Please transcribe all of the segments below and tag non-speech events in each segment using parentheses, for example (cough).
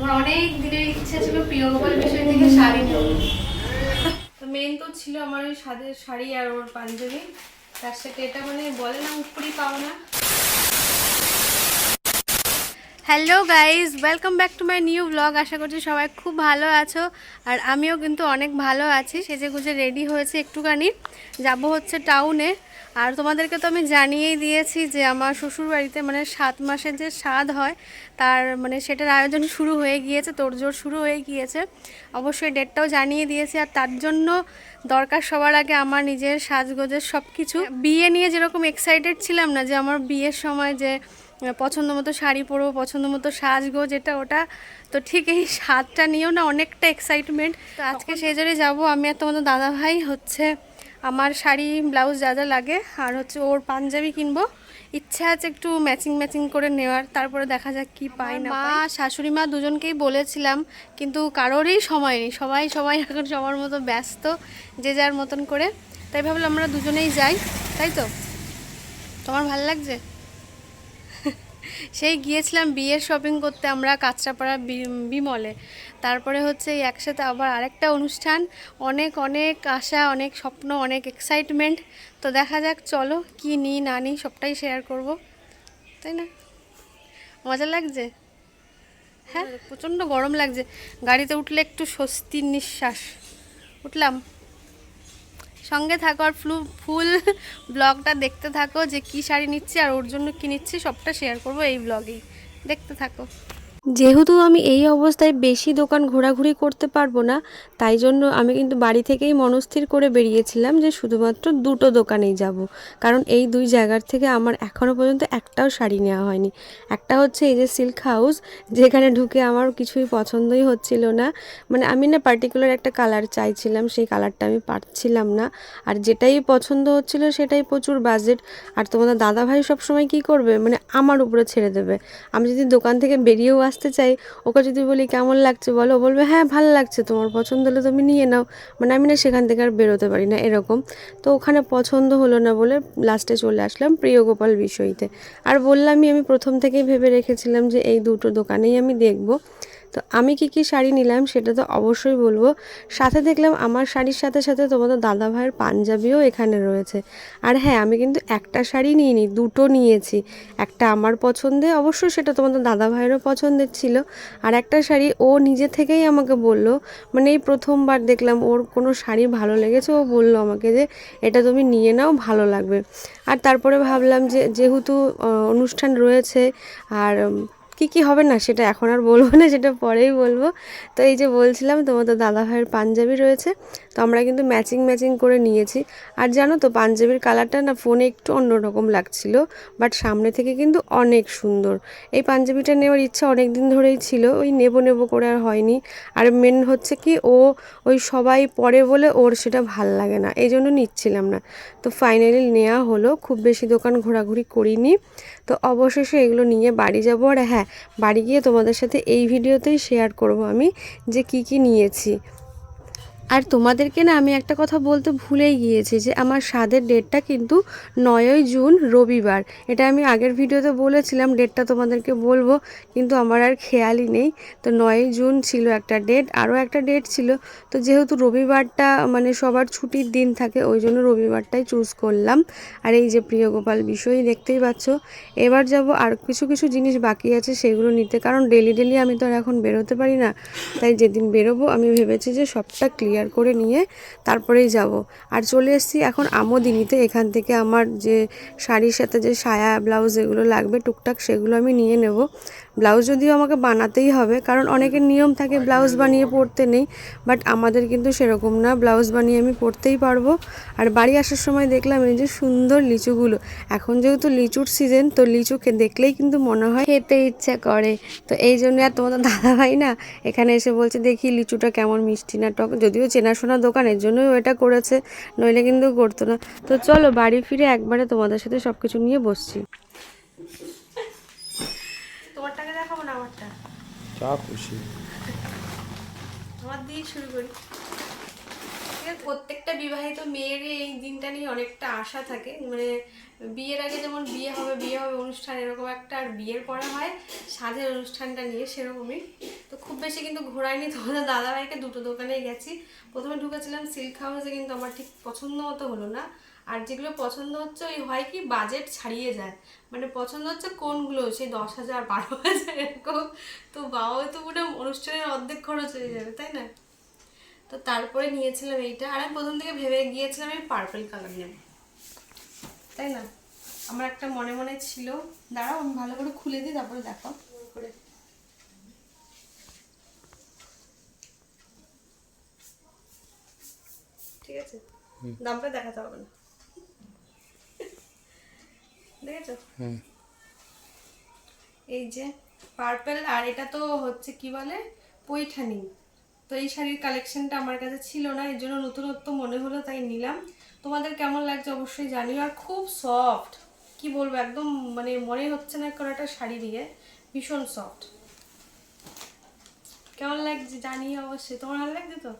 আমার অনেক দিনের ইচ্ছা ছিল প্রিয় বিষয় থেকে শাড়ি তো মেন তো ছিল আমার ওই সাদের শাড়ি আর ওর পাঞ্জাবি। তার সাথে এটা মানে বলে না উপরি পাও না hello guys welcome back to my new blog. আশা করছি সবাই খুব ভালো আছো আর আমিও কিন্তু অনেক ভালো আছি। সেজে গুজে রেডি হয়েছে একটুখানি। যাব হচ্ছে টাউনে। আর তোমাদেরকে তো আমি জানিয়েই দিয়েছি যে আমার শ্বশুর বাড়িতে মানে সাত মাসের যে স্বাদ হয়, তার মানে সেটার আয়োজন শুরু হয়ে গিয়েছে, তোড়জোড় শুরু হয়ে গিয়েছে। অবশ্যই ডেটটাও জানিয়ে দিয়েছি আর তার জন্য দরকার সবার আগে আমার নিজের সাজগোজের সব কিছু বিয়ে নিয়ে যেরকম এক্সাইটেড ছিলাম না যে আমার বিয়ের সময় যে পছন্দ মতো শাড়ি পরবো পছন্দ মতো সাজগো যেটা ওটা। তো ঠিক এই স্বাদটা নিয়েও না অনেকটা এক্সাইটমেন্ট তো আজকে সেই জন্যই যাব আমি আর তোমাদের দাদা ভাই হচ্ছে আমার শাড়ি ব্লাউজ যা যা লাগে আর হচ্ছে ওর পাঞ্জাবি কিনবো। ইচ্ছা আছে একটু ম্যাচিং ম্যাচিং করে নেওয়ার তারপরে দেখা যাক কি পাই না মা শাশুড়ি মা দুজনকেই বলেছিলাম কিন্তু কারোরই সময় নেই। সবাই সবাই এখন সবার মতো ব্যস্ত যে যার মতন করে। তাই ভাবলাম আমরা দুজনেই যাই তাই তো? তোমার ভালো লাগছে? সেই গিয়েছিলাম বিয়ের শপিং করতে আমরা কাঁচরাপাড়া বিমলে তারপরে হচ্ছে একসাথে আবার আরেকটা অনুষ্ঠান। অনেক অনেক আশা, অনেক স্বপ্ন, অনেক এক্সাইটমেন্ট তো দেখা যাক, চলো কি নিই, না নিই, সবটাই শেয়ার করব। তাই না? মজা লাগছে? হ্যাঁ প্রচণ্ড গরম লাগছে। গাড়িতে উঠলে একটু স্বস্তির নিঃশ্বাস। উঠলাম। সঙ্গে থাকো আর ফ্লু ফুল ব্লগটা দেখতে থাকো যে কি শাড়ি নিচ্ছি আর ওর জন্য কী নিচ্ছি সবটা শেয়ার করব এই ব্লগেই দেখতে থাকো। যেহেতু আমি এই অবস্থায় বেশি দোকান ঘোরাঘুরি করতে পারব না, তাই জন্য আমি কিন্তু বাড়ি থেকেই মনস্থির করে বেরিয়েছিলাম যে শুধুমাত্র দুটো দোকানেই যাব। কারণ এই দুই জায়গার থেকে আমার এখনও পর্যন্ত একটাও শাড়ি নেওয়া হয়নি। একটা হচ্ছে এই যে সিল্ক হাউস, যেখানে ঢুকে আমার কিছুই পছন্দই হচ্ছিল না। মানে আমি না পার্টিকুলার একটা কালার চাইছিলাম, সেই কালারটা আমি পাচ্ছিলাম না। আর যেটাই পছন্দ হচ্ছিল সেটাই প্রচুর বাজেট আর তোমাদের দাদাভাই সবসময় কি করবে? মানে আমার উপরে ছেড়ে দেবে। আমি যদি দোকান থেকে বেরিয়েও আসতে চাই। ওকে যদি বলি, কেমন লাগছে? বলো। বলবে হ্যাঁ ভালো লাগছে। তোমার পছন্দ হলে তুমি নিয়ে নাও। মানে আমি না সেখান থেকে আর বেরোতে পারি না, এরকম। তো ওখানে পছন্দ হলো না বলে লাস্টে চলে আসলাম প্রিয়গোপাল বিষয়তে। আর বললামই, আমি প্রথম থেকেই ভেবে রেখেছিলাম যে এই দুটো দোকানেই আমি দেখব। তো আমি কি কি শাড়ি নিলাম সেটা তো অবশ্যই বলব। সাথে দেখলাম আমার শাড়ির সাথে সাথে তোমাদের দাদা ভাইয়ের পাঞ্জাবিও এখানে রয়েছে। আর হ্যাঁ আমি কিন্তু একটা শাড়ি নিইনি, দুটো নিয়েছি। একটা আমার পছন্দে অবশ্যই সেটা তোমাদের দাদা ভাইয়েরও পছন্দের ছিল। আর একটা শাড়ি ও নিজে থেকেই আমাকে বলল মানে এই প্রথমবার দেখলাম ওর কোনো শাড়ি ভালো লেগেছে, ও বলল আমাকে যে এটা তুমি নিয়ে নাও, ভালো লাগবে। আর তারপরে ভাবলাম যে যেহেতু অনুষ্ঠান রয়েছে, আর কি কি হবে না, সেটা এখন আর বলব না, সেটা পরেই বলব। তো এই যে বলছিলাম তোমাদের দাদা ভাইয়ের পাঞ্জাবি রয়েছে, তো আমরা কিন্তু ম্যাচিং ম্যাচিং করে নিয়েছি। আর জানো তো, পাঞ্জাবির কালারটা না ফোনে একটু অন্যরকম লাগছিল বাট সামনে থেকে কিন্তু অনেক সুন্দর। এই পাঞ্জাবিটা নেওয়ার ইচ্ছা অনেক দিন ধরেই ছিল, ওই নেব নেব করে আর হয়নি। আর মেন হচ্ছে কি, ও ওই সবাই পরে বলে ওর সেটা ভালো লাগে না, এই জন্য নিচ্ছিলাম না। তো ফাইনালি নেওয়া হলো, খুব বেশি দোকান ঘোরাঘুরি করিনি। তো অবশেষে এগুলো নিয়ে বাড়ি যাব, আর হ্যাঁ বাড়ি গিয়ে তোমাদের সাথে এই ভিডিওতেই শেয়ার করব আমি যে কি কি নিয়েছি। আর তোমাদেরকে না আমি একটা কথা বলতে ভুলেই গিয়েছি যে আমার স্বাদের ডেটটা কিন্তু নয়ই জুন রবিবার। এটা আমি আগের ভিডিওতে বলেছিলাম, ডেটটা তোমাদেরকে বলব, কিন্তু আমার আর খেয়ালই নেই। তো নয়ই জুন ছিল একটা ডেট, আরও একটা ডেট ছিল। তো যেহেতু রবিবারটা মানে সবার ছুটির দিন থাকে, ওই জন্য রবিবারটাই চুজ করলাম। আর এই যে প্রিয় গোপাল বিষয়ই দেখতেই পাচ্ছ, এবার যাব আর কিছু কিছু জিনিস বাকি আছে সেগুলো নিতে। কারণ ডেলি ডেলি আমি তো আর এখন বেরোতে পারি না, তাই যেদিন বেরোবো আমি ভেবেছি যে সবটা ক্লিয়ার করে নিয়ে তারপরেই যাব। আর চলে এসেছি এখন আমোদিনীতে। এখান থেকে আমার যে শাড়ির সাথে যে সায়া ব্লাউজ এগুলো লাগবে, টুকটাক সেগুলো আমি নিয়ে নেব। ব্লাউজ যদিও আমাকে বানাতেই হবে, কারণ অনেকের নিয়ম থাকে ব্লাউজ বানিয়ে পরতে নেই, বাট আমাদের কিন্তু সেরকম না। ব্লাউজ বানিয়ে আমি পরতেই পারব। আর বাড়ি আসার সময় দেখলাম এই যে সুন্দর লিচুগুলো। এখন যেহেতু লিচুর সিজন তো লিচুকে দেখলেই কিন্তু মনে হয় খেতে ইচ্ছা করে। তো এই জন্য আর তোমাদের দাদা ভাই না এখানে এসে বলছে, দেখি লিচুটা কেমন মিষ্টি না টক। যদিও চেনাশোনা দোকান এর জন্যই ও এটা করেছে নইলে কিন্তু করতো না। তো চলো বাড়ি ফিরে একবারে তোমাদের সাথে সব কিছু নিয়ে বসছি। তোমারটাকে দেখাবো না আমারটা? যা খুশি। আমার দিয়ে শুরু করি। প্রত্যেকটা বিবাহিত মেয়ের এই দিনটা নিয়ে অনেকটা আশা থাকে। মানে বিয়ের আগে যেমন বিয়ে হবে বিয়ে হবে অনুষ্ঠান এরকম একটা আর বিয়ের পরে হয় সাধের অনুষ্ঠানটা নিয়ে সেরকমই। তো খুব বেশি কিন্তু ঘোরায়নি তোমাদের দাদাভাইকে দুটো দোকানেই গেছি। প্রথমে ঢুকেছিলাম সিল্ক হাউসে কিন্তু আমার ঠিক পছন্দ মতো হলো না। আর যেগুলো পছন্দ হচ্ছে, ওই হয় কি বাজেট ছাড়িয়ে যায়। মানে পছন্দ হচ্ছে কোনগুলো? সেই দশ হাজার, বারো হাজার এরকম। তো বাবাও তো পুরো অনুষ্ঠানের অর্ধেক খরচ হয়ে যাবে, তাই না? তো তারপরে নিয়েছিলাম এইটা। আর আমি প্রথম থেকে ভেবে গিয়েছিলাম আমি পার্পল কালার নেব। তাই না? আমার একটা মনে মনে ছিল, দাঁড়াও, আমি ভালো করে খুলে দিই, তারপরে দেখো করে ঠিক আছে? দামটা দেখাতে হবে না। দেখেছ? এই যে পার্পল আর এটা তো হচ্ছে কি বলে? পৈঠানি। তো এই শাড়ির কালেকশনটা আমার কাছে ছিল না এর জন্য নতুনত্ব মনে হলো তাই নিলাম। তোমাদের কেমন লাগছে অবশ্যই জানিও আর খুব সফট কি বলব একদম মানে মনে হচ্ছে না কোনো একটা শাড়ি দিয়ে ভীষণ সফট কেমন লাগছে জানিও অবশ্যই। তোমার ভালো লাগছে তো?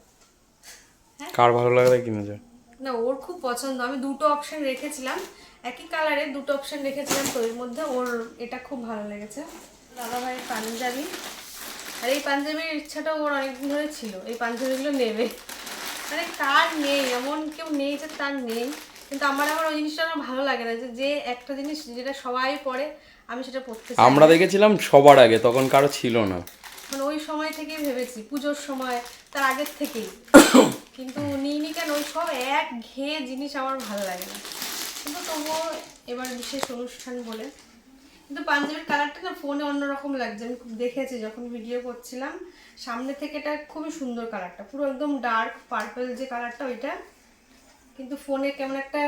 কার ভালো লাগলে কিনে যায় না ওর খুব পছন্দ। আমি দুটো অপশন রেখেছিলাম। একই কালারের দুটো অপশন রেখেছিলাম তো এর মধ্যে। ওর এটা খুব ভালো লেগেছে। দাদা ভাইয়ের পাঞ্জাবি। আর এই পাঞ্জাবির ইচ্ছাটা ওর অনেকদিন ধরে ছিল। এই পাঞ্জাবিগুলো নেবে। মানে কার নেই এমন কেউ নেই যে তার নেই। কিন্তু আমার আবার ওই জিনিসটা আমার ভালো লাগে না যে যে একটা জিনিস যেটা সবাই পরে আমি সেটা পড়তে চাই। আমরা দেখেছিলাম সবার আগে তখন কারও ছিল না। মানে ওই সময় থেকেই ভেবেছি পুজোর সময় তার আগের থেকেই। (coughs) কিন্তু নিইনি কেন? ওই সব এক ঘেয়ে জিনিস আমার ভালো লাগে না। কিন্তু তবুও এবার বিশেষ অনুষ্ঠান বলে। কিন্তু পাঞ্জাবির কালারটা না ফোনে অন্যরকম লাগছে। আমি খুব দেখেছি, যখন ভিডিও করছিলাম, সামনে থেকে এটা খুবই সুন্দর কালারটা পুরো একদম ডার্ক পার্পল যে কালারটা ওইটা। কিন্তু ফোনে কেমন একটা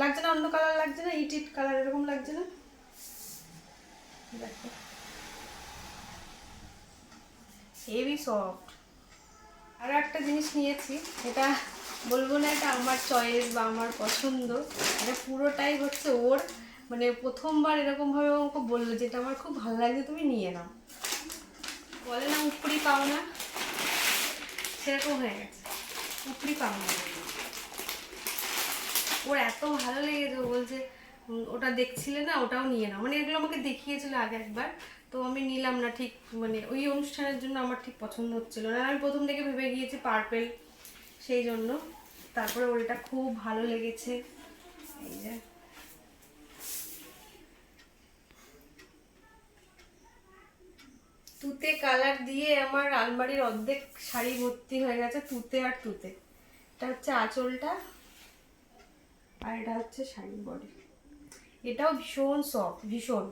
লাগছে না, অন্য কালার লাগছে না ইট ইট কালার এরকম লাগছে না। দেখো। হেভি সফট আর একটা জিনিস নিয়েছি, এটা বলব না এটা আমার চয়েস বা আমার পছন্দ, এটা পুরোটাই হচ্ছে ওর মানে প্রথমবার এরকমভাবে আমাকে বলল যেটা আমার খুব ভালো লাগছে, তুমি নিয়ে নাও। বলে না উপরি পাও না, সেরকম হয়ে গেছে, উপরি পাও না। ওর এত ভালো লেগেছে বলছে ওটা দেখছিলে না, ওটাও নিয়ে নাও। মানে এগুলো আমাকে দেখিয়েছিল আগে একবার, তো আমি নিলাম না ঠিক মানে ওই অনুষ্ঠানের জন্য আমার ঠিক পছন্দ হচ্ছিল না। আমি প্রথম থেকে ভেবে গিয়েছি পার্পেল, সেই জন্য। তারপরে ওর এটা খুব ভালো লেগেছে। এই যে। তুতে কালার দিয়ে আমার আলমারির অর্ধেক শাড়ি ভর্তি হয়ে গেছে, তুতে আর তুতে। এটা হচ্ছে আঁচলটা, আর এটা হচ্ছে শাড়ির বডি। এটাও ভীষণ সফট ভীষণ।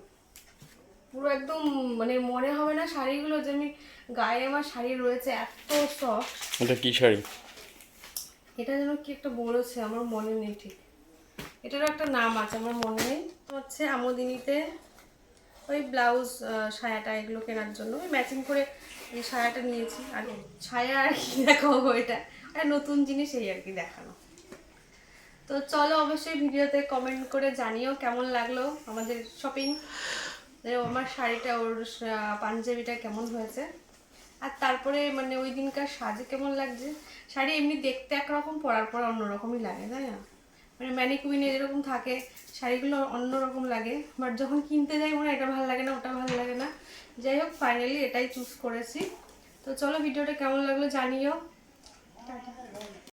পুরো একদম মানে মনে হবে না শাড়িগুলো যে আমি গায়ে আমার শাড়ি রয়েছে এত সফট এটা কি শাড়ি? এটা যেন কি একটা বলেছে আমার মনে নেই ঠিক। এটারও একটা নাম আছে আমার মনে নেই। হচ্ছে আমদিনীতে ওই ব্লাউজ সায়াটা এগুলো কেনার জন্য। ওই ম্যাচিং করে এই সায়াটা নিয়েছি। আর ছায়া আর কি দেখাবো এটা? নতুন জিনিস এই আর কি দেখানো। তো চলো অবশ্যই ভিডিওতে কমেন্ট করে জানিও কেমন লাগল আমাদের শপিং আমার শাড়িটা, ওর পাঞ্জাবিটা কেমন হয়েছে? আর তারপরে মানে ওই দিনকার সাজে কেমন লাগছে? শাড়ি এমনি দেখতে একরকম, পরার পর অন্যরকমই লাগে, তাই না? মানে ম্যানিকুইনে যেরকম থাকে, শাড়িগুলো অন্যরকম লাগে। বাট যখন কিনতে যাই, মনে এটা ভালো লাগে না, ওটা ভালো লাগে না। যাই হোক ফাইনালি এটাই চুজ করেছি। তো চলো, ভিডিওটা কেমন লাগল জানিও। টাটা।